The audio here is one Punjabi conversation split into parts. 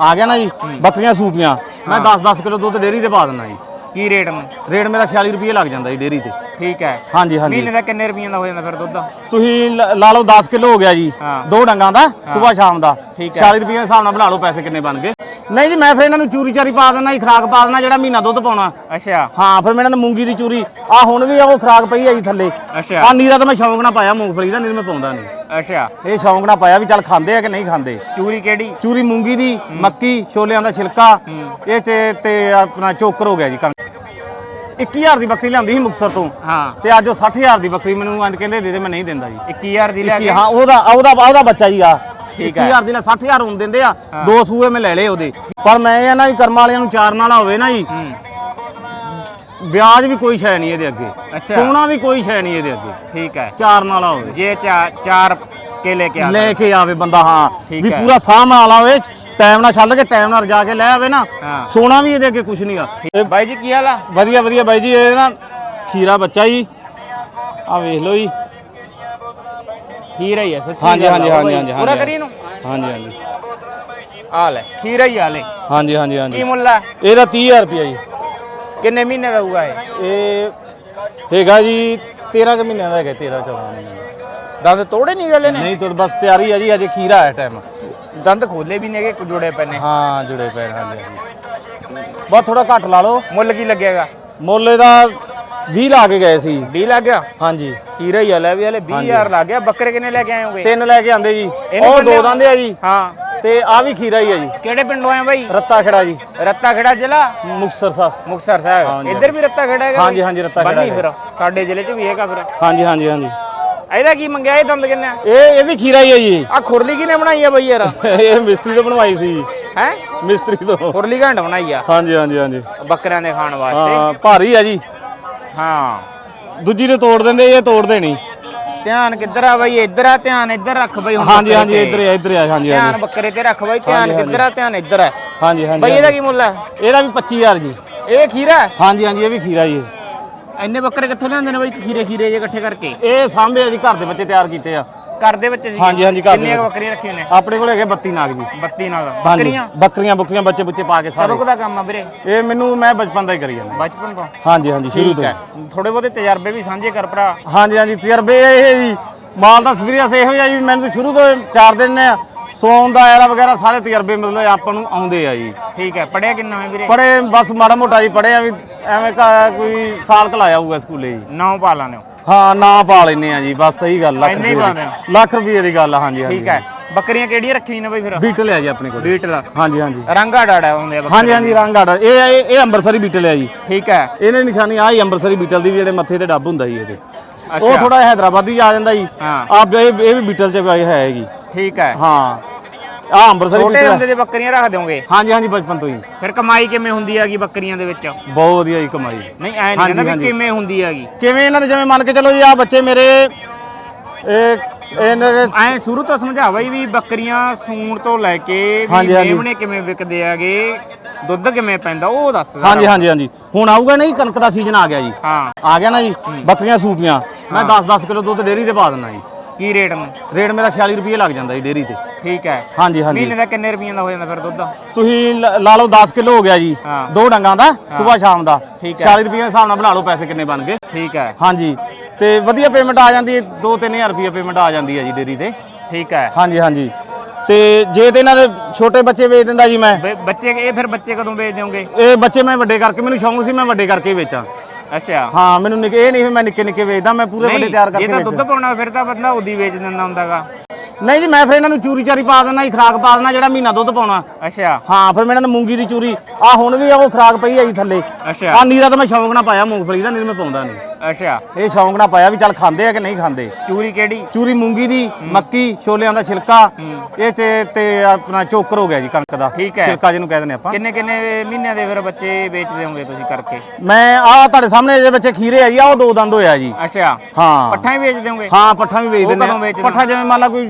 ਆ ਗਿਆ ਨਾ ਜੀ ਬੱਕਰੀਆਂ ਸੂਪੀਆਂ। ਮੈਂ 10-10 ਕਿਲੋ ਦੁੱਧ ਡੇਰੀ ਤੇ ਪਾ ਦਿੰਦਾ ਜੀ। ਕੀ ਰੇਟ ਨੂੰ ਰੇਟ ਮੇਰਾ 46 ਰੁਪਏ ਲੱਗ ਜਾਂਦਾ ਜੀ ਡੇਰੀ ਤੇ। ਠੀਕ ਹੈ। ਹਾਂਜੀ ਹਾਂਜੀ। ਮਹੀਨੇ ਦਾ ਕਿੰਨੇ ਰੁਪਈਆਂ ਦਾ ਹੋ ਜਾਂਦਾ ਫਿਰ ਦੁੱਧ? ਤੁਸੀਂ ਲ- ਲਾ ਲਓ 10 ਕਿਲੋ ਹੋ ਗਿਆ ਜੀ। ਹਾਂ। ਦੋ ਡੰਗਾਂ ਦਾ ਸਵੇਰ ਸ਼ਾਮ ਦਾ। ਠੀਕ ਹੈ। 40 ਰੁਪਏ ਦੇ ਹਿਸਾਬ ਨਾਲ ਬਣਾ ਲਓ ਪੈਸੇ ਕਿੰਨੇ ਬਣ ਗਏ। ਨਹੀਂ ਜੀ ਮੈਂ ਫਿਰ ਇਹਨਾਂ ਨੂੰ ਚੂਰੀ ਚਾਰੀ ਪਾ ਦੇਣਾ ਜੀ ਖਰਾਕ ਪਾ ਦੇਣਾ ਜਿਹੜਾ ਮਹੀਨਾ ਦੁੱਧ ਪਾਉਣਾ। ਅੱਛਾ। ਹਾਂ ਫਿਰ ਮੈਂ ਇਹਨਾਂ ਨੂੰ ਮੂੰਗੀ ਦੀ ਚੂਰੀ ਆ ਹੁਣ ਵੀ ਆ ਉਹ ਖਰਾਕ ਪਈ ਆ ਜੀ ਥੱਲੇ। ਅੱਛਾ। ਆ ਨੀਰਾ ਤਾਂ ਮੈਂ ਸ਼ੌਂਕ ਨਾਲ ਪਾਇਆ ਮੂੰਗਫਲੀ ਦਾ ਨਹੀਂ ਮੈਂ ਪਾਉਂਦਾ ਨਹੀਂ। ਅੱਛਾ। ਇਹ ਸ਼ੌਂਕ ਨਾਲ ਪਾਇਆ ਵੀ ਚੱਲ ਖਾਂਦੇ ਆ ਕਿ ਨਹੀਂ ਖਾਂਦੇ। ਚੂਰੀ ਕਿਹੜੀ? ਚੂਰੀ ਮੂੰਗੀ ਦੀ ਮੱਕੀ ਛੋਲਿਆਂ ਦਾ ਛਿਲਕਾ। ਇਹ ਤੇ ਤੇ ਆਪਣਾ ਚੋਕਰ ਹੋ ਗਿਆ ਜੀ ਕਣਕ। 21000 ਦੀ ਬੱਕਰੀ ਲਿਆਂਦੀ ਸੀ ਮੁਕਸਰ ਤੋਂ। ਹਾਂ। ਤੇ ਅੱਜ ਉਹ 60000 ਦੀ ਬੱਕਰੀ ਮੈਨੂੰ ਅੱਜ ਕਹਿੰਦੇ ਦੇ ਦੇ ਮੈਂ ਨਹੀਂ ਦਿੰਦਾ ਜੀ। 21000 ਦੀ ਲੈ ਕੀ ਕੇ? ਹਾਂ ਉਹਦਾ ਉਹਦਾ ਉਹਦਾ ਬੱਚਾ ਜੀ ਆ। ਠੀਕ ਹੈ। 21000 ਦੀ ਲੈ 60000 ਹੁਣ ਦਿੰਦੇ ਆ। ਦੋ ਸੂਏ ਮੈਂ ਲੈ ਲਏ ਉਹਦੇ। ਪਰ ਮੈਂ ਇਹ ਨਾ ਵੀ ਕਰਮ ਵਾਲਿਆਂ ਨੂੰ ਚਾਰ ਨਾਲ ਹੋਵੇ ਨਾ ਜੀ। ਵਿਆਜ ਵੀ ਕੋਈ ਸ਼ੈ ਨਹੀਂ ਇਹਦੇ ਅੱਗੇ। ਅੱਛਾ। ਸੋਨਾ ਵੀ ਕੋਈ ਸ਼ੈ ਨਹੀਂ ਇਹਦੇ ਅੱਗੇ। ਠੀਕ ਹੈ। ਚਾਰ ਨਾਲ ਹੋਵੇ। ਜੇ ਚਾ- ਚਾਰ ਕੇ ਲੈ ਕੇ ਆ ਲੈ ਕੇ ਆਵੇ ਬੰਦਾ ਹਾਂ। ਠੀਕ ਵੀ ਹੈ। ਪੂਰਾ ਸਾਹ ਨਾਲ ਆਵੇ ਟਾਈਮ ਨਾਲ ਛੱਡ ਕੇ ਟਾਈਮ ਨਾਲ ਰਜਾ ਕੇ ਲੈ ਆਵੇ ਨਾ ਹਾਂ। ਸੋਨਾ ਵੀ ਇਹਦੇ ਅੱਗੇ ਕੁਝ ਨਹੀਂਗਾ ਬਾਈ ਜੀ ਕੀ ਹਾਲ ਆ? ਵਧੀਆ ਵਧੀਆ ਬਾਈ ਜੀ ਇਹ ਨਾ ਖੀਰਾ ਬੱਚਾ ਜੀ। ਆ ਵੇਖ ਲਓ ਜੀ। ਖੀਰਾ ਹੀ ਆ ਸੱਚੀ ਹਾਂਜੀ ਗੱਲ ਆ ਹਾਂਜੀ ਹਾਂਜੀ। ਹਾਂਜੀ ਪੂਰਾ ਹਾਂਜੀ। ਕਰੀ ਇਹਨੂੰ? ਹਾਂਜੀ ਹਾਂਜੀ। ਆ ਲੈ ਖੀਰਾ ਹੀ ਆ ਲੈ। ਹਾਂਜੀ ਹਾਂਜੀ ਕੀ ਹਾਂਜੀ ਮੁੱਲ ਆ? ਇਹਦਾ 30000 ਰੁਪਇਆ ਜੀ। ਕਿੰਨੇ ਮਹੀਨੇ ਦਾ ਹੋਊਗਾ ਇਹ? ਇਹ ਹੈਗਾ ਜੀ 13 ਕੁ ਮਹੀਨਿਆਂ ਦਾ ਹੈਗਾ 13 14 ਮਹੀਨਿਆਂ ਦਾ। ਦੰਦ ਤੋੜੇ ਨਹੀਂ ਗਲੇ ਨੇ? ਨਹੀਂ ਤਾਂ ਬਸ ਤਿਆਰੀ ਹੈ ਜੀ ਅਜੇ ਖੀਰਾ ਹੈ ਟਾਈਮ ਦੰਦ ਖੋਲੇ ਵੀ ਨੇਗੇ ਕੁ ਜੋੜੇ ਪਏ ਨੇ। ਹਾਂ ਜੁੜੇ ਪਏ ਨੇ, ਹਾਂਜੀ ਹਾਂਜੀ। ਬਹੁਤ ਥੋੜਾ ਘੱਟ ਲਾ ਲਓ। ਮੁੱਲ ਕੀ ਲੱਗੇਗਾ ਮੁੱਲ ਇਹਦਾ 20 ਲਾ ਕੇ ਗਏ ਸੀ। 20 ਲੱਗ ਗਿਆ? ਹਾਂਜੀ। ਖੀਰਾ ਹੀ ਆ ਲੈ ਵੀ ਹਲੇ 20000 ਲੱਗ ਗਿਆ। ਬੱਕਰੇ ਕਿੰਨੇ ਲੈ ਕੇ ਆਏ ਹੋਗੇ? ਤਿੰਨ ਲੈ ਕੇ ਆਂਦੇ ਜੀ। ਉਹ ਦੋ ਦੰਦੇ ਆ ਜੀ। ਹਾਂ। ਤੇ ਆ ਵੀ ਖੀਰਾ ਹੀ ਆ ਜੀ। ਕਿਹੜੇ ਪਿੰਡੋਂ ਆਏ ਬਾਈ? ਰੱਤਾ ਖੜਾ ਜੀ। ਰੱਤਾ ਖੇੜਾ ਜ਼ਿਲ੍ਹਾ? ਮੁਕਤਸਰ ਸਾਹਿਬ। ਮੁਕਤਸਰ ਸਾਹਿਬ। ਹਾਂਜੀ। ਇੱਧਰ ਵੀ ਰੱਤਾ ਖੇੜਾ ਹੈਗਾ ਹਾਂਜੀ? ਹਾਂਜੀ, ਰੱਤਾ ਖੇੜਾ ਬੰਨੀ ਹੈਗਾ। ਫਿਰ। ਸਾਡੇ ਜ਼ਿਲ੍ਹੇ 'ਚ ਵੀ ਹੈਗਾ ਫਿਰ। ਹਾਂਜੀ ਹਾਂਜੀ ਹਾਂਜੀ। ਇਹਦਾ ਕੀ ਮੰਗਿਆ? ਇਹ ਦੰਦ ਕਿੰਨੇ ਇਹ ਇਹ ਵੀ ਖੀਰਾ ਹੀ ਆ ਜੀ। ਆ ਖੁਰਲੀ ਕਿਨੇ ਬਣਾਈ ਆ ਬਈ ਯਾਰ? ਇਹ ਮਿਸਤਰੀ ਤੋਂ ਬਣਵਾਈ ਸੀ। ਹੈ? ਮਿਸਤਰੀ ਤੋਂ। ਖੁਰਲੀ ਘੰਟ ਬਣਾਈ ਆ? ਹਾਂਜੀ ਹਾਂਜੀ ਹਾਂਜੀ। ਬੱਕਰਿਆਂ ਦੇ ਖਾਣ ਵਾਸਤੇ? ਹਾਂ ਭਾਰੀ ਆ ਜੀ। ਹਾਂ। ਦੂਜੀ ਤੇ ਤੋੜ ਦਿੰਦੇ ਇਹ ਤੋੜਦੇ ਨਹੀਂ ਧਿਆਨ ਕਿੱਧਰ ਆ ਬਈ? ਇੱਧਰ ਆ ਧਿਆਨ ਇੱਧਰ ਰੱਖ ਬਈ ਹਾਂਜੀ ਹਾਂਜੀ। ਇੱਧਰ ਆ ਇੱਧਰ ਆ ਹਾਂਜੀ ਧਿਆਨ ਬੱਕਰੇ ਤੇ ਰੱਖ ਬਈ ਧਿਆਨ ਕਿੱਧਰ ਆ ਧਿਆਨ ਇੱਧਰ ਆ। ਹਾਂਜੀ ਹਾਂਜੀ ਬਈ ਇਹਦਾ ਕੀ ਮੁੱਲ ਹੈ ਇਹਦਾ ਵੀ 25000 ਜੀ। ਇਹ ਖੀਰਾ? ਹੈ? ਹਾਂਜੀ ਹਾਂਜੀ ਇਹ ਵੀ ਖੀਰਾ ਜੀ। ਇੰਨੇ ਬੱਕਰੇ ਕਿੱਥੋਂ ਲਿਆਉਂਦੇ ਨੇ ਬਈ ਖੀਰੇ ਖੀਰੇ ਜੇ ਇਕੱਠੇ ਕਰਕੇ? ਇਹ ਸਾਂਭੇ ਆ ਜੀ ਘਰ ਦੇ ਬੱਚੇ ਤਿਆਰ ਕੀਤੇ ਆ। ਘਰ ਦੇ ਵਿੱਚ ਸੀ ਹਾਂਜੀ, ਹਾਂਜੀ, ਘਰ ਦੇ ਕਿੰਨੀਆਂ ਕੁ ਵਿੱਚ। ਬੱਕਰੀਆਂ ਰੱਖੀਆਂ ਨੇ? ਆਪਣੇ ਕੋਲ ਹੈਗੇ 32 ਨਾਗ ਜੀ। 32 ਨਾਲ ਹਾਂਜੀ ਬੱਕਰੀਆਂ? ਬੱਕਰੀਆਂ ਬੱਕਰੀਆਂ ਬੱਚੇ ਬੱਚੇ ਪਾ ਕੇ ਸਾਰੇ। ਕਦੋਂ ਦਾ ਕੰਮ ਆ ਵੀਰੇ? ਇਹ ਮੈਨੂੰ ਮੈਂ ਬਚਪਨ ਦਾ ਹੀ ਕਰੀ ਜਾਂਦਾ। ਬਚਪਨ ਤੋਂ? ਹਾਂਜੀ ਹਾਂਜੀ ਸ਼ੁਰੂ ਠੀਕ ਤੋਂ ਹੈ। ਥੋੜੇ ਬਹੁਤੇ ਤਜਰਬੇ ਵੀ ਸਾਂਝੇ ਕਰ ਭਰਾ। ਹਾਂਜੀ ਹਾਂਜੀ ਤਜਰਬੇ ਇਹ ਜੀ। ਮਾਲ ਦਾ ਐਕਸਪੀਰੀਅੰਸ ਇਹੋ ਜਿਹਾ ਜੀ ਮੈਨੂੰ ਤਾਂ ਸ਼ੁਰੂ ਤੋਂ ਚਾਰ ਦਿਨ ਨੇ ਸੌਣ ਦਾ ਐਰਾ ਵਗੈਰਾ ਸਾਰੇ ਤਜਰਬੇ ਮਤਲਬ ਆਪਾਂ ਨੂੰ ਆਉਂਦੇ ਆ ਜੀ। ਠੀਕ ਹੈ ਪੜਿਆ ਕਿੰਨਾ ਹੈ ਵੀਰੇ? ਪੜੇ ਬਸ ਮਾੜਾ ਮੋਟਾ ਜੀ ਪੜਿਆ ਵੀ ਐਵੇਂ ਕਾ- ਕੋਈ ਸਾਲ ਕਲਾਇਆ ਹੋਊਗਾ ਸਕੂਲੇ ਜੀ। ਨੌ ਪਾ ਲਾਣੇ ਹਾਂ? ਨਾ ਪਾ ਲੈਨੇ ਆ ਜੀ ਬਸ ਸਹੀ ਗੱਲ ਲੱਖ ਇੰਨੇ ਹੀ ਰੁਪਏ ਪਾਉਂਦੇ ਦੀ- ਲੱਖ ਰੁਪਏ ਦੀ ਗੱਲ ਆ ਹਾਂਜੀ ਹਾਂਜੀ ਠੀਕ ਹੈ। ਬੱਕਰੀਆਂ ਕਿਹੜੀਆਂ ਰੱਖੀਆਂ ਨੇ ਬਈ ਫਿਰ? ਬੀਟਲ ਹੈ ਜੀ ਆਪਣੇ ਕੋਲ। ਬੀਟਲ। ਹਾਂਜੀ ਹਾਂਜੀ। ਰੰਗਾ ਡਾੜਾ ਹੁੰਦੇ ਆ ਬੱਕਰੇ। ਹਾਂਜੀ ਹਾਂਜੀ ਰੰਗ ਆੜਾ। ਇਹ ਇਹ ਇਹ ਅੰਮ੍ਰਿਤਸਰੀ ਬੀਟਲ ਹੈ ਜੀ। ਠੀਕ ਹੈ। ਇਹਨੇ ਨਿਸ਼ਾਨੀ ਆਹ ਹੀ ਅੰਮ੍ਰਿਤਸਰੀ ਬੀਟਲ ਦੀ ਵੀ ਜਿਹੜੇ ਮੱਥੇ ਤੇ ਡੱਬ ਹੁੰਦਾ ਜੀ ਇਹਦੇ। ਉਹ। ਥੋੜਾ ਹੈਦਰਾਬਾਦੀ ਆ ਜਾਂਦਾ ਜੀ। ਆ ਇਹ ਵੀ ਬੀਟਲ ਚ ਹੈ ਜੀ। ਠੀਕ ਹੈ। ਹਾਂ। ਆ ਅੰਮ੍ਰਿਤਸਰੀ ਛੋਟੇ ਹੁੰਦੇ ਦੇ ਬੱਕਰੀਆਂ ਰੱਖ ਦਿਓਗੇ? ਹਾਂਜੀ ਹਾਂਜੀ ਬਚਪਨ ਤੋਂ ਹੀ ਫਿਰ ਕਮਾਈ ਕਿਵੇਂ ਹੁੰਦੀ ਹੈਗੀ ਬੱਕਰੀਆਂ ਦੇ ਵਿੱਚ? ਬਹੁਤ ਵਧੀਆ ਜੀ ਕਮਾਈ। ਨਹੀਂ ਐ ਨਹੀਂ ਕਹਿੰਦਾ ਵੀ। ਕਿਵੇਂ ਹੁੰਦੀ ਹੈਗੀ? ਕਿਵੇਂ ਇਹਨਾਂ ਨੇ ਜਿਵੇਂ ਮੰਨ ਕੇ ਚੱਲੋ ਜੀ ਆ ਬੱਚੇ ਮੇਰੇ ਇਹ ਇਹਨਾਂ ਦੇ ਐ ਸ਼ੁਰੂ ਤੋਂ ਸਮਝਾ ਬਈ ਵੀ ਬੱਕਰੀਆਂ ਸੂਣ ਤੋਂ ਲੈ ਕੇ ਵੀ। ਮੇਮਣੇ ਕਿਵੇਂ ਵਿਕਦੇ ਹੈਗੇ? ਦੁੱਧ ਕਿਵੇਂ ਪੈਂਦਾ ਉਹ ਦੱਸ ਜ਼ਰਾ। ਹਾਂਜੀ ਹਾਂਜੀ ਹਾਂਜੀ। ਹੁਣ ਆਊਗਾ ਨਾ ਜੀ ਕਣਕ ਦਾ ਸੀਜ਼ਨ ਆ ਗਿਆ ਜੀ। ਹਾਂ। ਆ ਗਿਆ ਨਾ ਜੀ ਬੱਕਰੀਆਂ ਸੂਪੀਆਂ। ਮੈਂ 10-10 ਕਿਲੋ ਦੁੱਧ ਡੇਰੀ ਤੇ ਪਾ ਦਿੰਦਾ ਜੀ। ਕੀ ਰੇਟ ਨੂੰ? ਰੇਟ ਮੇਰਾ 46 ਰੁਪਏ ਲੱਗ ਜਾਂਦਾ ਜੀ ਡੇਰੀ ਤੇ। ਠੀਕ ਹੈ। ਹਾਂਜੀ ਹਾਂਜੀ। ਮਹੀਨੇ ਦਾ ਕਿੰਨੇ ਰੁਪਈਆਂ ਦਾ ਹੋ ਜਾਂਦਾ ਫਿਰ ਦੁੱਧ? ਤੁਸੀਂ ਲ- ਲਾ ਲਓ 10 ਕਿਲੋ ਹੋ ਗਿਆ ਜੀ। ਹਾਂ। ਦੋ ਡੰਗਾਂ ਦਾ ਸਵੇਰ ਸ਼ਾਮ ਦਾ। ਠੀਕ ਹੈ। 46 ਰੁਪਏ ਦੇ ਹਿਸਾਬ ਨਾਲ ਬਣਾ ਲਓ ਪੈਸੇ ਕਿੰਨੇ ਬਣ ਗਏ। ਠੀਕ ਹੈ। ਹਾਂਜੀ। ਤੇ ਵਧੀਆ ਪੇਮੈਂਟ ਆ ਜਾਂਦੀ ਹੈ 2-3000 ਰੁਪਏ ਪੇਮੈਂਟ ਆ ਜਾਂਦੀ ਹੈ ਜੀ ਡੇਰੀ ਤੇ। ਠੀਕ ਹੈ। ਹਾਂਜੀ ਹਾਂਜੀ। ਤੇ ਜੇ ਤੇ ਇਹਨਾਂ ਦੇ ਛੋਟੇ ਬੱਚੇ ਵੇਚ ਦਿੰਦਾ ਜੀ ਮੈਂ। ਬੱਚੇ ਇਹ ਫਿਰ ਬੱਚੇ ਕਦੋਂ ਵੇਚ ਦਿਓਗੇ ਇਹ ਬੱਚੇ ਮੈਂ ਵੱਡੇ ਕਰਕੇ ਮੈਨੂੰ ਸ਼ੌਂਕ ਸੀ ਮੈਂ ਵੱਡੇ ਕਰਕੇ ਹੀ ਵੇਚਾਂ। ਅੱਛਾ। ਹਾਂ ਮੈਨੂੰ ਨਿੱਕੇ ਇਹ ਨਹੀਂ ਵੀ ਮੈਂ ਨਿੱਕੇ ਨਿੱਕੇ ਵੇਚਦਾ ਮੈਂ ਪੂਰੇ ਵੱਡੇ ਨਹੀਂ ਤਿਆਰ ਜੇ ਕਰਕੇ ਤਾਂ ਵੇਚਦਾ ਦੁੱਧ ਪਾਉਣਾ ਫਿਰ ਤਾਂ ਬੰਦਾ ਉਦੀ ਵੇਚ ਦਿੰਦਾ ਹੁੰਦਾਗਾ। ਨਹੀਂ ਜੀ ਮੈਂ ਫਿਰ ਇਹਨਾਂ ਨੂੰ ਚੂਰੀ ਚਾਰੀ ਪਾ ਦਿੰਦਾ ਜੀ ਖਰਾਕ ਪਾ ਦਿੰਦਾ ਜਿਹੜਾ ਮਹੀਨਾ ਦੁੱਧ ਪਾਉਣਾ। ਅੱਛਾ। ਹਾਂ ਫਿਰ ਮੈਂ ਇਹਨਾਂ ਨੂੰ ਮੂੰਗੀ ਦੀ ਚੂਰੀ ਆ ਹੁਣ ਵੀ ਆ ਉਹ ਖਰਾਕ ਪਈ ਆ ਜੀ ਥੱਲੇ। ਅੱਛਾ। ਆ ਨੀਰਾ ਤਾਂ ਮੈਂ ਸ਼ੌਂਕ ਨਾਲ ਪਾਇਆ ਮੂੰਗਫਲੀ ਦਾ ਨਹੀਂ ਮੈਂ ਪਾਉਂਦਾ ਨਹੀਂ। ਅੱਛਾ। ਇਹ ਸ਼ੌਂਕ ਨਾਲ ਪਾਇਆ ਵੀ ਚੱਲ ਖਾਂਦੇ ਆ ਕਿ ਨਹੀਂ ਖਾਂਦੇ। ਚੂਰੀ ਕਿਹੜੀ? ਚੂਰੀ ਮੂੰਗੀ ਦੀ ਮੱਕੀ ਛੋਲਿਆਂ ਦਾ ਛਿਲਕਾ। ਇਹ ਤੇ ਤੇ ਆਪਣਾ ਚੋਕਰ ਹੋ ਗਿਆ ਜੀ ਕਣਕ ਦਾ। ਠੀਕ ਹੈ। ਛਿਲਕਾ ਜਿਹਨੂੰ ਕਹਿ ਦਿੰਦੇ ਆਪਾਂ। ਕਿੰਨੇ ਕਿੰਨੇ ਮਹੀਨਿਆਂ ਦੇ ਫਿਰ ਬੱਚੇ ਵੇਚ ਦਿਓਗੇ ਤੁਸੀਂ ਕਰਕੇ? ਮੈਂ ਆ ਤੁਹਾਡੇ ਸਾਹਮਣੇ ਇਹਦੇ ਬੱਚੇ ਖੀਰੇ ਆ ਜੀ ਆ ਉਹ ਦੋ ਦੰਦ ਹੋਇਆ ਜੀ। ਅੱਛਾ। ਹਾਂ। ਪੱਠਾ ਹੀ ਵੇਚ ਦਿਓਗੇ ਹਾਂ ਪੱਠਾ ਵੀ ਵੇਚ ਉਹ ਦਿੰਦੇ ਕਦੋਂ ਆ ਵੇਚਦੇ ਪੱਠਾ ਜਿਵੇਂ ਮੰਨ ਲਾ ਕੋਈ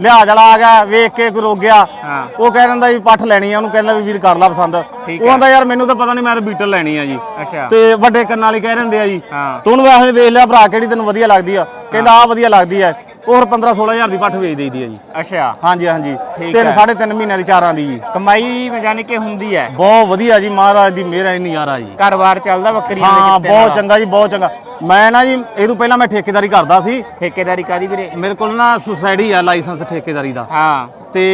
ਲਿਹਾਜ਼ ਵਾਲਾ ਆ ਗਿਆ ਵੇਖ ਕੇ ਕੋਈ ਰੋਕ ਗਿਆ। ਹਾਂ। ਉਹ ਕਹਿ ਦਿੰਦਾ ਵੀ ਪੱਠ ਲੈਣੀ ਆ ਉਹਨੂੰ ਕਹਿੰਦਾ ਵੀ ਵੀਰ ਕਰ ਲਾ ਪਸੰਦ। ਉਹ ਆਂਦਾ ਯਾਰ ਮੈਨੂੰ ਤਾਂ ਪਤਾ ਨਹੀਂ ਮੈਂ ਤਾਂ ਬੀਟਲ ਲੈਣੀ ਆ ਜੀ। ਅੱਛਾ। ਤੇ ਵੱਡੇ ਕੰਨਾਂ ਵਾਲੀ ਕਹਿ ਦਿੰਦੇ ਆ ਜੀ। ਤੂੰ ਉਹਨੂੰ ਵੈਸੇ ਵੇਖ ਲਿਆ ਭਰਾ ਕਿਹੜੀ ਤੈਨੂੰ ਵਧੀਆ ਲੱਗਦੀ ਆ? ਕਹਿੰਦਾ ਆ ਵਧੀਆ ਲੱਗਦੀ ਆ। ਉਹ ਹੋਰ 15 16000 ਦੀ ਪੱਠ ਵੇਚ ਦੇਈਦੀ ਹੈ ਜੀ। ਅੱਛਾ। ਹਾਂਜੀ ਹਾਂਜੀ। ਤਿੰਨ। ਸਾਢੇ ਤਿੰਨ ਮਹੀਨਿਆਂ ਦੀ ਚਾਰਾਂ ਦੀ ਜੀ। ਕਮਾਈ ਯਾਨੀ ਕਿ ਹੁੰਦੀ ਹੈ। ਬਹੁਤ ਵਧੀਆ ਜੀ ਮਹਾਰਾਜ ਦੀ ਮਿਹਰ ਹੈ ਨਜ਼ਾਰਾ ਜੀ। ਘਰ-ਬਾਰ ਚੱਲਦਾ ਬੱਕਰੀਆਂ ਦੇ ਹਾਂ ਬਹੁਤ। ਚੰਗਾ ਜੀ ਬਹੁਤ ਚੰਗਾ। ਮੈਂ ਨਾ ਜੀ ਇਹ ਤੋਂ ਪਹਿਲਾਂ ਮੈਂ ਠੇਕੇਦਾਰੀ ਕਰਦਾ ਸੀ। ਠੇਕੇਦਾਰੀ ਕਾਦੀ ਵੀਰੇ? ਮੇਰੇ ਕੋਲ ਨਾ ਸੁਸਾਇਟੀ ਆ ਲਾਇਸੈਂਸ ਠੇਕੇਦਾਰੀ ਦਾ। ਹਾਂ। ਤੇ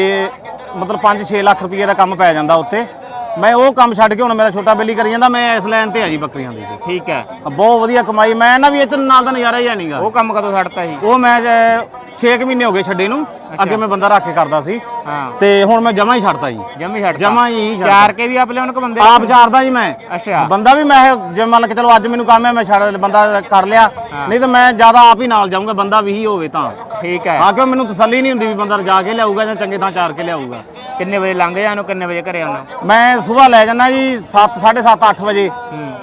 ਮਤਲਬ 5-6 ਲੱਖ ਰੁਪਏ ਦਾ ਕੰਮ ਪੈ ਜਾਂਦਾ ਉੱਤੇ ਮੈਂ ਉਹ ਕੰਮ ਛੱਡ ਕੇ ਹੁਣ ਮੇਰਾ ਛੋਟਾ ਬੇਲੀ ਕਰੀ ਜਾਂਦਾ ਮੈਂ ਇਸ ਲਾਈਨ ਤੇ ਆ ਜੀ ਬੱਕਰੀਆਂ ਦੀ। ਠੀਕ ਹੈ। ਬਹੁਤ ਵਧੀਆ ਕਮਾਈ। ਮੈਂ ਨਾ ਵੀ ਇਹ ਤੋਂ ਨਾਲ ਦਾ ਨਜ਼ਾਰਾ ਹੀ ਹੈ ਨਹੀਂਗਾ ਉਹ ਕੰਮ ਕਦੋਂ ਛੱਡਤਾ ਸੀ? ਉਹ ਮੈਂ 6 ਮਹੀਨੇ ਹੋ ਗਏ ਛੱਡੇ ਨੂੰ। ਅੱਗੇ ਮੈਂ ਬੰਦਾ ਰੱਖ ਕੇ ਕਰਦਾ ਸੀ। ਹਾਂ। ਤੇ ਹੁਣ ਮੈਂ ਜਮਾ ਹੀ ਛੱਡਤਾ ਜੀ। ਜਮੀ ਛੱਡਤਾ। ਜਮਾਂ ਹੀ ਛੱਡਤਾ। ਚਾਰ ਕੇ ਵੀ ਆਪ ਲਿਆਉਣ ਕੋ ਬੰਦੇ? ਆਪ ਚਾਰਦਾ ਜੀ ਮੈਂ। ਅੱਛਾ। ਬੰਦਾ ਵੀ ਮੈਂ ਜੇ ਮੰਨ ਕੇ ਚਲੋ ਅੱਜ ਮੈਨੂੰ ਕੰਮ ਹੈ ਮੈਂ ਛੱਡ ਬੰਦਾ ਕਰ ਲਿਆ। ਨਹੀਂ ਤਾਂ ਮੈਂ ਜ਼ਿਆਦਾ ਆਪ ਹੀ ਨਾਲ ਜਾਊਂਗਾ ਬੰਦਾ ਵੀ ਹੀ ਹੋਵੇ ਤਾਂ। ਠੀਕ ਹੈ। ਹਾਂ ਕਿਉਂ ਮੈਨੂੰ ਤਸੱਲੀ ਨਹੀਂ ਹੁੰਦੀ ਵੀ ਬੰਦਾ ਜਾ ਕੇ ਲਿਆਊਗਾ ਜਾਂ ਚੰਗੇ ਥਾਂ ਚਾਰ ਕੇ ਲਿਆਊਗਾ। ਕਿੰਨੇ ਵਜੇ ਲੰਘ ਜਾਣੋ ਕਿੰਨੇ ਵਜੇ ਘਰੇ ਆਉਣਾ? ਮੈਂ ਸਵੇਰ ਲੈ ਜਾਂਦਾ ਜੀ 7 7:30 8 ਵਜੇ।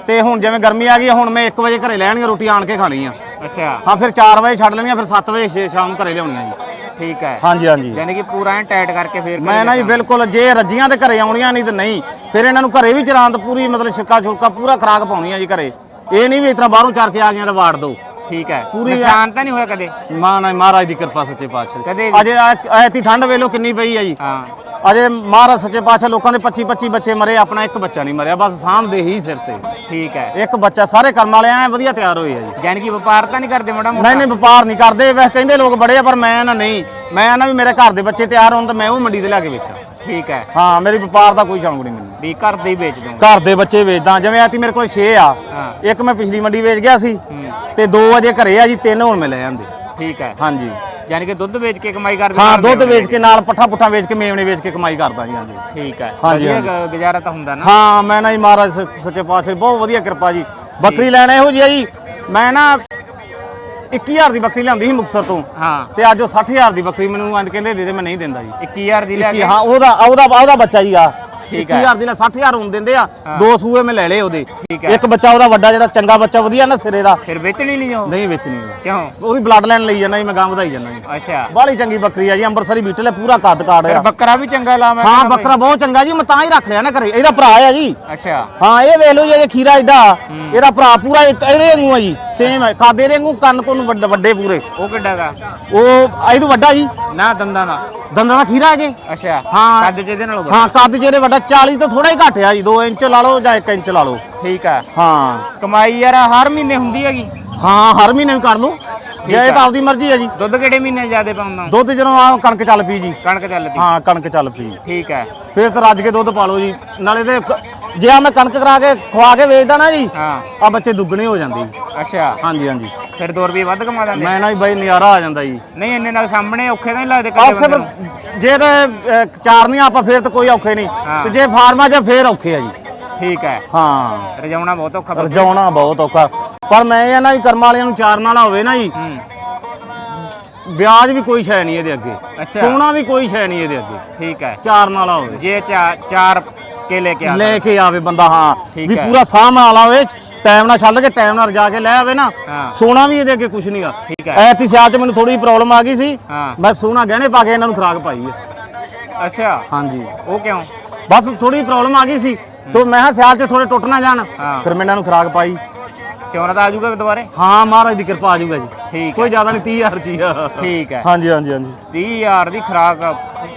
ਤੇ ਹੁਣ ਜਿਵੇਂ ਗਰਮੀ ਆ ਗਈ ਆ, ਹੁਣ ਮੈਂ 1 ਵਜੇ ਘਰੇ ਲੈਣਗੇ ਰੋਟੀ ਆਣ ਕੇ ਖਾਣੀ ਆ ਅੱਛਾ। ਹਾਂ ਫਿਰ 4 ਵਜੇ ਛੱਡ ਲੈਣੀਆਂ ਫਿਰ 7 ਵਜੇ ਸ਼ਾਮ ਨੂੰ ਘਰੇ ਲਿਆਉਣੀਆਂ ਜੀ। ਠੀਕ ਹੈ। ਹਾਂਜੀ ਹਾਂਜੀ। ਯਾਨੀ ਕਿ ਪੂਰਾ ਐ ਟਾਈਟ ਕਰਕੇ ਫੇਰ ਮੈਂ ਨਾ ਜੀ ਬਿਲਕੁਲ ਜੇ ਰੱਜੀਆਂ ਤੇ ਘਰੇ ਆਉਣੀਆਂ ਨਹੀਂ ਤੇ ਨਹੀਂ ਫਿਰ ਇਹਨਾਂ ਨੂੰ ਘਰੇ ਵੀ ਚਰਾਂਤ ਪੂਰੀ ਮਤਲਬ ਛਿੱਕਾ ਛੁਲਕਾ ਪੂਰਾ ਖਰਾਕ ਪਾਉਣੀ ਆ ਜੀ ਘਰੇ। ਇਹ ਨਹੀਂ ਵੀ ਇਤਨਾ ਬਾਹਰੋਂ ਚਰ ਕੇ ਆ ਗਈਆਂ ਤਾਂ ਵਾੜ ਦੋ। ਠੀਕ ਹੈ। ਪੂਰੀ ਨੁਕਸਾਨ ਤਾਂ ਨਹੀਂ ਹੋਇਆ ਕਦੇ? ਮਾਂ ਨਾਲ ਮਹਾਰਾਜ ਦੀ ਕਿਰਪਾ ਸੱਚੇ ਪਾਤਸ਼ਾਹ ਦੀ। ਕਦੇ ਅਜੇ ਐ- ਐਤੀ ਠੰਡ ਵੇਲੋ ਕਿੰਨੀ ਪਈ ਆ ਜੀ। ਹਾਂ। ਅਜੇ ਮਹਾਰਾਜ ਸੱਚੇ ਪਾਤਸ਼ਾਹ ਲੋਕਾਂ ਦੇ 25 25 ਬੱਚੇ ਮਰੇ ਆਪਣਾ ਇੱਕ ਬੱਚਾ ਨਹੀਂ ਮਰਿਆ ਬਸ ਸਾਹਮਣੇ ਹੀ ਸਿਰ ਤੇ। ਠੀਕ ਹੈ। ਇੱਕ ਬੱਚਾ ਸਾਰੇ ਕਰਮ ਵਾਲੇ ਐ ਵਧੀਆ ਤਿਆਰ ਹੋਏ ਆ ਜੀ। ਯਾਨੀ ਕਿ ਵਪਾਰ ਤਾਂ ਨਹੀਂ ਕਰਦੇ ਮਾੜਾ ਨਹੀਂ ਨਹੀਂ ਵਪਾਰ ਨਹੀਂ ਕਰਦੇ ਵੈਸੇ ਕਹਿੰਦੇ ਲੋਕ ਬੜੇ ਆ ਪਰ ਮੈਂ ਨਾ ਨਹੀਂ। ਮੈਂ ਨਾ ਵੀ ਮੇਰੇ ਘਰ ਦੇ ਬੱਚੇ ਤਿਆਰ ਹੋਣ ਤਾਂ ਮੈਂ ਉਹ ਮੰਡੀ ਤੇ ਲਿਆ ਕੇ ਵੇਚਾਂ। ਠੀਕ ਹੈ। ਹਾਂ ਮੇਰੀ ਵਪਾਰ ਦਾ ਕੋਈ ਸ਼ੌਂਕ ਨਹੀਂ ਮੈਨੂੰ। ਵੀ ਘਰ ਦੇ ਹੀ ਵੇਚ ਦੂੰ ਘਰ ਦੇ ਬੱਚੇ ਵੇਚਦਾ ਜਿਵੇਂ ਆਤੀ ਮੇਰੇ ਕੋਲ 6 ਆ। ਹਾਂ। ਇੱਕ ਮੈਂ ਪਿਛਲੀ ਮੰਡੀ ਵੇਚ ਗਿਆ ਸੀ ਤੇ ਦੋ ਅਜੇ ਘਰੇ ਆ ਜੀ ਤਿੰਨ ਹੁਣ ਮੈਂ ਲੈ ਜਾਂਦੇ ਠੀਕ ਹੈ। ਹਾਂਜੀ। ਯਾਨੀ ਕਿ ਦੁੱਧ ਵੇਚ ਕੇ ਕਮਾਈ ਕਰਦੇ ਹਾਂ ਦੁੱਧ ਵੇਚ ਕੇ ਨਾਲ ਪੱਠਾ ਪੁੱਠਾ ਵੇਚ ਕੇ ਮੇਵਣੇ ਵੇਚ ਕੇ ਕਮਾਈ ਕਰਦਾ ਜੀ ਹਾਂਜੀ। ਠੀਕ ਹੈ। ਹਾਂਜੀ, ਵਧੀਆ। ਗ- ਗੁਜ਼ਾਰਾ ਤਾਂ ਹੁੰਦਾ ਨਾ। ਹਾਂ ਮੈਂ ਨਾ ਜੀ ਮਹਾਰਾਜ ਸ- ਸੱਚੇ ਪਾਤਸ਼ਾਹ ਦੀ ਬਹੁਤ ਵਧੀਆ ਕਿਰਪਾ ਜੀ। ਬੱਕਰੀ ਲੈਣ ਇਹੋ ਜੀ ਆ ਜੀ ਮੈਂ ਨਾ 21000 ਦੀ ਬੱਕਰੀ ਲਿਆਂਦੀ ਸੀ ਮੁਕਤਸਰ ਤੋਂ। ਹਾਂ। ਤੇ ਅੱਜ ਉਹ 60000 ਦੀ ਬੱਕਰੀ ਮੈਨੂੰ ਅੱਜ ਕਹਿੰਦੇ ਦੇ ਦੇ ਮੈਂ ਨਹੀਂ ਦਿੰਦਾ ਜੀ। 21000 ਦੀ ਕੀ ਕੇ? ਹਾਂ ਉਹਦਾ ਉਹਦਾ ਉਹਦਾ ਬੱਚਾ ਜੀ ਆ। ਠੀਕ ਹੈ। 21000 ਦੀ ਲੈ 60000 ਹੁਣ ਦਿੰਦੇ ਆ। ਦੋ ਸੂਏ ਮੈਂ ਲੈ ਲਏ ਉਹਦੇ। ਠੀਕ ਹੈ। ਇੱਕ ਬੱਚਾ ਉਹਦਾ ਵੱਡਾ ਜਿਹੜਾ ਚੰਗਾ ਬੱਚਾ ਵਧੀਆ ਨਾ ਸਿਰੇ ਦਾ। ਫਿਰ ਵੇਚਣੀ ਨਹੀਂ ਉਹ? ਨਹੀਂ ਵੇਚਣੀ ਉਹ। ਕਿਉਂ? ਉਹਦੀ ਬਲੱਡ ਲਾਈਨ ਲਈ ਜਾਂਦਾ ਜੀ ਮੈਂ ਗਾਂ ਵਧਾਈ ਜਾਂਦਾ ਜੀ। ਅੱਛਾ। ਬਾਹਲੀ ਚੰਗੀ ਬੱਕਰੀ ਆ ਜੀ ਅੰਮ੍ਰਿਤਸਰੀ ਬੀਟਲ ਹੈ ਪੂਰਾ ਕੱਦ ਕਾੜ ਫਿਰ ਆ ਬੱਕਰਾ ਵੀ ਚੰਗਾ ਲਾ ਮੈਂ ਹਾਂ ਬੱਕਰਾ ਬਹੁਤ ਚੰਗਾ ਜੀ ਮੈਂ ਤਾਂ ਹੀ ਰੱਖ ਲਿਆ ਨਾ ਘਰੇ। ਇਹਦਾ ਭਰਾ ਆ ਜੀ। ਅੱਛਾ। ਹਾਂ ਇਹ ਵੇਖ ਲਓ ਜੀ ਇਹ ਖੀਰਾ ਐਡਾ ਇਹਦਾ ਭਰਾ ਪੂਰਾ ਇਹ- ਇਹਦੇ ਵਾਂਗੂ ਆ ਜੀ ਸੇਮ ਹੈ ਕਾਦੇ ਦੇ ਵਾਂਗੂ ਕੰਨ ਕੋਨ ਵੱਡੇ ਵੱਡੇ ਪੂਰੇ। ਉਹ ਕਿੱਡਾ ਗਾ ਉਹ ਇਹ ਤੋਂ ਵੱਡਾ ਜੀ। ਨਾ ਦੰਦਾਂ ਦਾ। ਦੰਦਾਂ ਦਾ ਖੀਰਾ ਹੈ ਜੀ। ਅੱਛਾ। ਹਾਂ। ਕੱਦ ਚ ਇਹਦੇ ਨਾਲੋਂ ਵੱਡਾ। ਹਾਂ ਕੱਦ ਜਿਹੜੇ ਵੱਡਾ 40 ਤੋਂ ਥੋੜਾ ਹੀ ਘੱਟ ਆ ਜੀ 2 ਇੰਚ ਲਾ ਲਓ ਜਾਂ 1 ਇੰਚ ਲਾ ਲਓ। ਠੀਕ ਆ। ਹਾਂ। ਕਮਾਈ ਯਾਰ ਹਰ ਮਹੀਨੇ ਹੁੰਦੀ ਹੈਗੀ। ਹਾਂ ਹਰ ਮਹੀਨੇ ਵੀ ਕਰ ਲਓ ਜੇ ਇਹ ਤਾਂ ਆਪਦੀ ਮਰਜ਼ੀ ਹੈ ਜੀ। ਦੁੱਧ ਕਿਹੜੇ ਮਹੀਨੇ ਜ਼ਿਆਦੇ ਪਾਉਂਦਾ? ਦੁੱਧ ਜਦੋਂ ਆ ਕਣਕ ਚੱਲ ਪਈ ਜੀ। ਕਣਕ ਚੱਲ ਪਈ। ਹਾਂ ਕਣਕ ਚੱਲ ਪਈ। ਠੀਕ ਹੈ ਫਿਰ ਤਾਂ ਰੱਜ ਕੇ ਦੁੱਧ ਪਾ ਲਓ ਜੀ। ਨਾਲੇ ਤੇ ਜੇ ਆ ਮੈਂ ਕਣਕ ਕਰਾ ਕੇ ਖਵਾ ਕੇ ਵੇਚਦਾ ਨਾ ਜੀ ਹਾਂ। ਆ ਬੱਚੇ ਦੁੱਗਣੇ ਹੋ ਜਾਂਦੇ ਜੀ। ਅੱਛਾ। ਹਾਂਜੀ ਹਾਂਜੀ। ਫਿਰ 2 ਰੁਪਏ ਵੱਧ ਕਮਾ ਦਿੰਦੇ। ਮੈਂ ਨਾ ਜੀ ਬਾਈ ਨਜ਼ਾਰਾ ਆ ਜਾਂਦਾ ਜੀ। ਨਹੀਂ ਇੰਨੇ ਨਾਲ ਸਾਹਮਣੇ ਔਖੇ ਤਾਂ ਨਹੀਂ ਲੱਗਦੇ ਕੱਲੇ ਔਖੇ ਬੰਦੇ ਫਿਰ ਜੇ ਤਾਂ ਚਾਰਨੀਆਂ ਆਪਾਂ ਫੇਰ ਤਾਂ ਕੋਈ ਔਖੇ ਨਹੀਂ। ਹਾਂ। ਤੇ ਜੇ ਫਾਰਮਾਂ 'ਚ ਫੇਰ ਔਖੇ ਆ ਜੀ। ਠੀਕ ਹੈ। ਹਾਂ। ਰਜਾਉਣਾ ਬਹੁਤ ਔਖਾ ਬਸ। ਰਜਾਉਣਾ ਬਹੁਤ ਔਖਾ। ਪਰ ਮੈਂ ਇਹ ਨਾ ਵੀ ਕਰਮ ਵਾਲਿਆਂ ਨੂੰ ਚਾਰਨ ਵਾਲਾ ਹੋਵੇ ਨਾ ਜੀ। ਹੂੰ। ਵਿਆਜ ਵੀ ਕੋਈ ਸ਼ੈ ਨਹੀਂ ਇਹਦੇ ਅੱਗੇ। ਅੱਛਾ। ਸੋਨਾ ਵੀ ਕੋਈ ਸ਼ੈ ਨਹੀਂ ਇਹਦੇ ਅੱਗੇ। ਠੀਕ ਹੈ। ਚਾਰਨ ਵਾਲਾ ਹੋਵੇ ਜੇ ਚਾ- ਚਾਰ ਕੇ ਲੈ ਕੇ ਆ ਲੈ ਕੇ ਆਵੇ ਬੰਦਾ ਹਾਂ। ਠੀਕ ਵੀ ਹੈ। ਪੂਰਾ ਸਾਹਮਣੇ ਵਾਲਾ ਹੋਵੇ ਟਾਈਮ ਨਾਲ ਛੱਡ ਕੇ ਟਾਈਮ ਨਾਲ ਰਜਾ ਕੇ ਲੈ ਆਵੇ ਨਾ ਹਾਂ। ਸੋਨਾ ਵੀ ਇਹਦੇ ਅੱਗੇ ਕੁਝ ਨਹੀਂਗਾ ਠੀਕ ਹੈ। ਐਤੀ ਸਿਆਲ 'ਚ ਮੈਨੂੰ ਥੋੜੀ ਪ੍ਰੋਬਲਮ ਆ ਗਈ ਸੀ। ਹਾਂ। ਮੈਂ ਸੋਨਾ ਗਹਿਣੇ ਪਾ ਕੇ ਇਹਨਾਂ ਨੂੰ ਖਰਾਕ ਪਾਈ ਹੈ ਅੱਛਾ। ਹਾਂਜੀ। ਉਹ ਕਿਉਂ? ਬਸ ਥੋੜੀ ਪ੍ਰੋਬਲਮ ਆ ਗਈ ਸੀ। ਤੋਂ ਮੈਂ ਕਿਹਾ ਸਿਆਲ 'ਚ ਥੋੜੇ ਟੁੱਟ ਨਾ ਜਾਣ ਹਾਂ। ਫਿਰ ਮੈਂ ਇਹਨਾਂ ਨੂੰ ਖਰਾਕ ਪਾਈ। ਸਿਉਣਾ ਤਾਂ ਆ ਜਾਊਗਾ ਦੁਬਾਰੇ? ਹਾਂ ਮਹਾਰਾਜ ਦੀ ਕਿਰਪਾ ਆ ਜਾਊਗਾ ਜੀ। ਠੀਕ ਕੋਈ ਜ਼ਿਆਦਾ ਨਹੀਂ 30000 ਜੀ ਆ। ਠੀਕ ਹੈ। ਹਾਂਜੀ ਹਾਂਜੀ ਹਾਂਜੀ। 30000 ਦੀ ਖਰਾਕ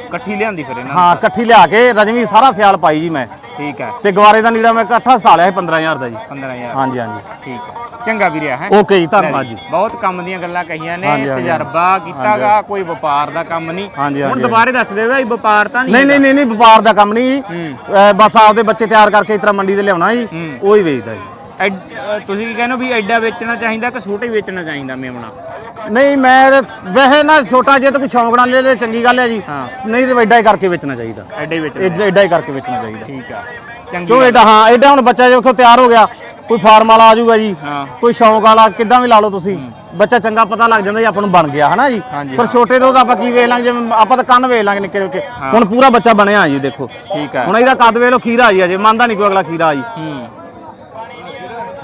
ਇਕੱਠੀ ਲਿਆਂਦੀ ਫਿਰ ਇਹਨਾਂ ਹਾਂ ਇਕੱਠੀ ਲਿਆ ਕੇ ਰਜਵੀ ਸਾਰਾ ਸਿਆਲ ਪਾਈ ਜੀ ਮੈਂ। ਠੀਕ ਹੈ। ਤੇ ਗਵਾਰੇ ਦਾ ਨੀੜਾ ਮੈਂ ਇਕੱਠਾ ਸਤਾ ਲਿਆ ਸੀ 15000 ਦਾ ਜੀ। 15000 ਹਾਂਜੀ ਹਾਂਜੀ। ਠੀਕ ਹੈ। ਚੰਗਾ ਵੀ ਰਿਹਾ ਹੈ। ਓਕੇ ਜੀ ਧੰਨਵਾਦ ਜੀ। ਬਹੁਤ ਕੰਮ ਦੀਆਂ ਗੱਲਾਂ ਕਹੀਆਂ ਨੇ। ਤਜਰਬਾ ਕੀਤਾਗਾ ਕੋਈ ਵਪਾਰ ਦਾ ਕੰਮ ਨਹੀਂ। ਹੁਣ। ਦੁਬਾਰੇ ਦੱਸ ਦੇ ਬਈ ਵਪਾਰ ਤਾਂ ਨਹੀਂ ਨਹੀਂ ਨਹੀਂ ਨਹੀਂ ਵਪਾਰ ਦਾ ਕੰਮ ਨਹੀਂ ਬਸ ਆਪਦੇ ਬੱਚੇ ਤਿਆਰ ਕਰਕੇ ਇਸ ਤਰ੍ਹਾਂ ਮੰਡੀ ਤੇ ਲਿਆਉਣਾ ਜੀ। ਉਹ ਹੀ ਵੇਚਦਾ ਜੀ। ਤੁਸੀਂ ਕੀ ਕਹਿੰਦੇ ਹੋ ਵੀ ਐਡਾ ਵੇਚਣਾ ਚਾਹੀਦਾ ਕਿ ਛੋਟੇ ਵੇਚਣਾ ਚਾਹੀਦਾ ਮੇਮਣਾ ਨਹੀਂ ਮੈਂ ਵੈਸੇ ਨਾ ਛੋਟਾ ਜੇ ਤਾਂ ਕੋਈ ਸ਼ੌਂਕ ਨਾਲ ਲੈ ਲੈ ਚੰਗੀ ਗੱਲ ਹੈ ਜੀ। ਨਹੀਂ ਤੇ ਐਡਾ ਹੀ ਕਰਕੇ ਵੇਚਣਾ ਚਾਹੀਦਾ। ਐਡੇ ਹੀ ਕਰਕੇ ਵੇਚਣਾ ਚਾਹੀਦਾ। ਠੀਕ ਆ। ਚੰਗੀ ਕਿਉਂ। ਐਡਾ ਹਾਂ ਐਡਾ ਹੁਣ ਬੱਚਾ ਦੇਖੋ ਤਿਆਰ ਹੋ ਗਿਆ ਕੋਈ ਫਾਰਮ ਵਾਲਾ ਆ ਜਾਊਗਾ ਜੀ। ਕੋਈ ਸ਼ੌਂਕ ਵਾਲਾ ਕਿੱਦਾਂ ਵੀ ਲਾ ਲਓ ਤੁਸੀਂ। ਬੱਚਾ ਚੰਗਾ ਪਤਾ ਲੱਗ ਜਾਂਦਾ ਜੀ ਆਪਾਂ ਨੂੰ ਬਣ ਗਿਆ ਹਨਾ ਜੀ। ਪਰ ਛੋਟੇ ਤੋਂ ਤਾਂ ਆਪਾਂ ਕੀ ਵੇਖ ਲਾਂਗੇ ਜਿਵੇਂ ਆਪਾਂ ਤਾਂ ਕੰਨ ਵੇਖ ਲਾਂਗੇ ਨਿੱਕੇ ਨਿੱਕੇ। ਹੁਣ ਪੂਰਾ ਬੱਚਾ ਬਣਿਆ ਜੀ ਦੇਖੋ। ਠੀਕ ਆ। ਹੁਣ ਇਹਦਾ ਕੱਦ ਵੇਖ ਲਓ ਖੀਰਾ ਜੀ ਅਜੇ ਮੰਨਦਾ ਨਹੀਂ ਕੋਈ ਅਗਲਾ ਖੀਰਾ ਜੀ। ਹੂੰ।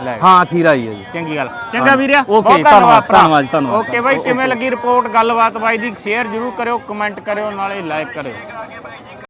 ਲੈ ਹਾਂ ਖੀਰਾ ਹੀ ਹੈ ਜੀ। ਚੰਗੀ ਗੱਲ। ਚੰਗਾ ਵੀਰਿਆ ਓਕੇ, ਧੰਨਵਾਦ। ਧੰਨਵਾਦ ਧੰਨਵਾਦ। ਓਕੇ ਬਾਈ ਕਿਵੇਂ ਲੱਗੀ ਰਿਪੋਰਟ ਗੱਲਬਾਤ ਬਾਈ ਦੀ? ਸ਼ੇਅਰ ਜਰੂਰ ਕਰਿਓ ਕਮੈਂਟ ਕਰਿਓ ਨਾਲੇ ਲਾਈਕ ਕਰਿਓ।